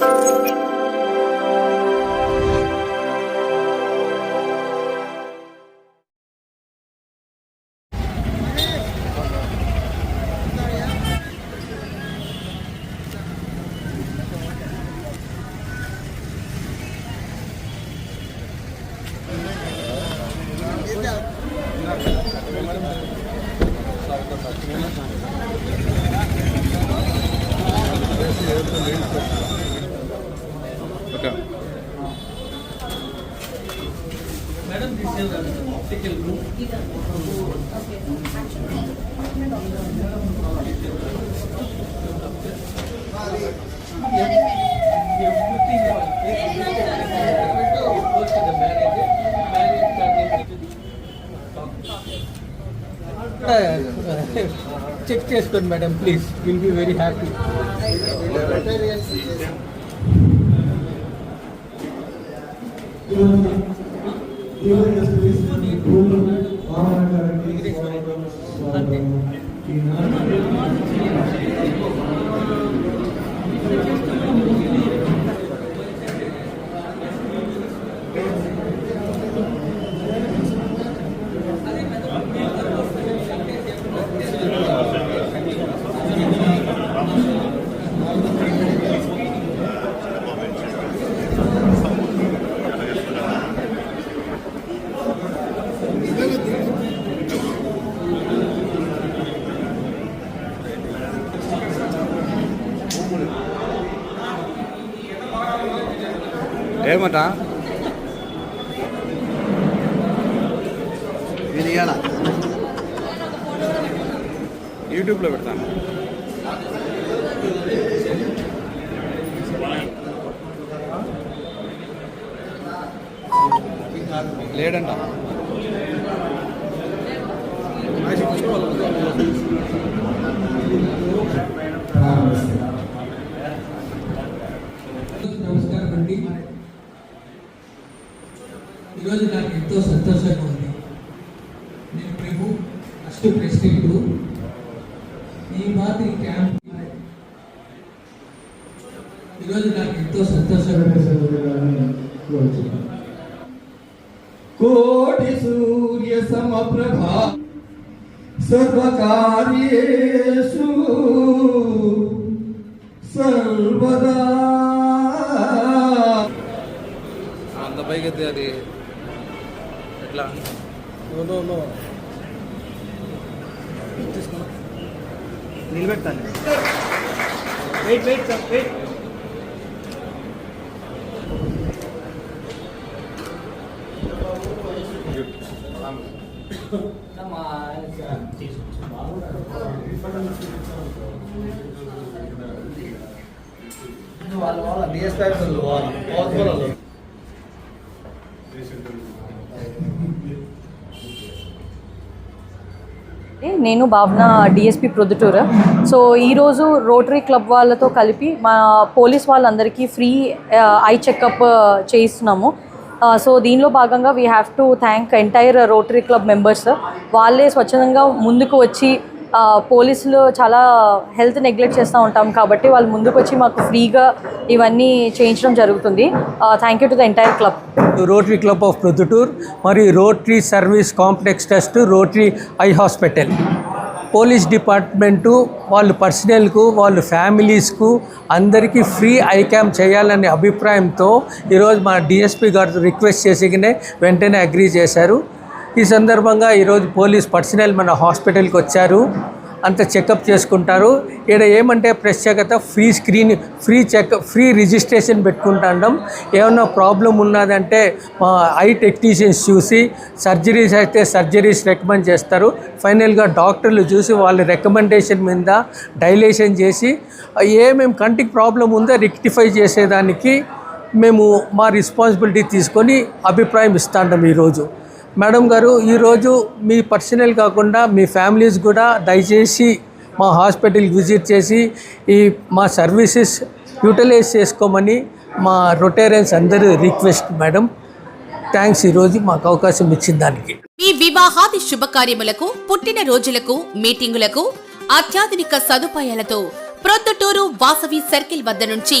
Gracias. Okay check చేసుకోండి madam please will be very happy దేవుని దేవుని స్థుతిస్తూ భూమి ఏమట? యూట్యూబ్లో పెడతాను లేడంట. నమస్కారం ఈరోజు నాకు ఎంతో సంతోషంగా ఉంది. నేను ప్రభు ఫస్ట్ ప్రెసిడెంట్. ఈ మాదిరి క్యాంప్ ఈరోజు నాకు ఎంతో సంతోషంగా కోటి సూర్య సమప్రభా సర్వకార్యేషు సర్వదా. అంత పైకి ఎట్లా? నిలబెడతాను వెయిట్ వెయిట్ సార్ వెయిట్ వాళ్ళ వాళ్ళ డిఎస్పై వాళ్ళ వాళ్ళ నేను భావన డిఎస్పి ప్రొద్దుటూర్ సో ఈరోజు రోటరీ క్లబ్ వాళ్ళతో కలిపి మా పోలీస్ వాళ్ళందరికీ ఫ్రీ ఐ చెకప్ చేయిస్తున్నాము. సో దీనిలో భాగంగా we have to thank entire Rotary Club members వాళ్ళే స్వచ్ఛందంగా ముందుకు వచ్చి పోలీసులు చాలా హెల్త్ నెగ్లెక్ట్ చేస్తూ ఉంటాం కాబట్టి వాళ్ళు ముందుకు వచ్చి మాకు ఫ్రీగా ఇవన్నీ చేయించడం జరుగుతుంది. Thank you to the entire club Rotary Club of Proddatur మరియు Rotary service complex test Rotary eye hospital police department వాళ్ళు పర్సనల్కు వాళ్ళు ఫ్యామిలీస్కు అందరికీ ఫ్రీ ఐ క్యాంప్ చేయాలనే అభిప్రాయంతో ఈరోజు మా డిఎస్పీ గారు రిక్వెస్ట్ చేసి వెంటనే అగ్రీ చేశారు. ఈ సందర్భంగా ఈరోజు పోలీస్ పర్సనల్ మన హాస్పిటల్కి వచ్చారు. అంత చెకప్ చేసుకుంటారు. ఇక్కడ ఏమంటే ప్రత్యేకత free screen free check free registration పెట్టుకుంటాం ఏమన్నా ప్రాబ్లం ఉన్నదంటే మా ఐ టెక్నీషియన్స్ చూసి సర్జరీస్ అయితే సర్జరీస్ రికమెండ్ చేస్తారు. ఫైనల్గా డాక్టర్లు చూసి వాళ్ళ రికమెండేషన్ మీద డైలేషన్ చేసి ఏమేమి కంటికి ప్రాబ్లం ఉందో రెక్టిఫై చేసేదానికి మేము మా రెస్పాన్సిబిలిటీ తీసుకొని అభిప్రాయం ఇస్తాండం ఈరోజు. మేడం గారు ఈరోజు మీ పర్సనల్ కాకుండా మీ ఫ్యామిలీస్ కూడా దయచేసి మా హాస్పిటల్కి విజిట్ చేసి ఈ మా సర్వీసెస్ యూటిలైజ్ చేసుకోమని మా రొటేరియన్స్ అందరూ రిక్వెస్ట్ మేడం. థ్యాంక్స్ ఈరోజు మాకు అవకాశం ఇచ్చిన దానికి. మీ వివాహాది శుభకార్యములకు పుట్టిన రోజులకు మీటింగులకు అత్యాధునిక సదుపాయాలతో ప్రొద్దుటూరు వాసవి సర్కిల్ వద్ద నుంచి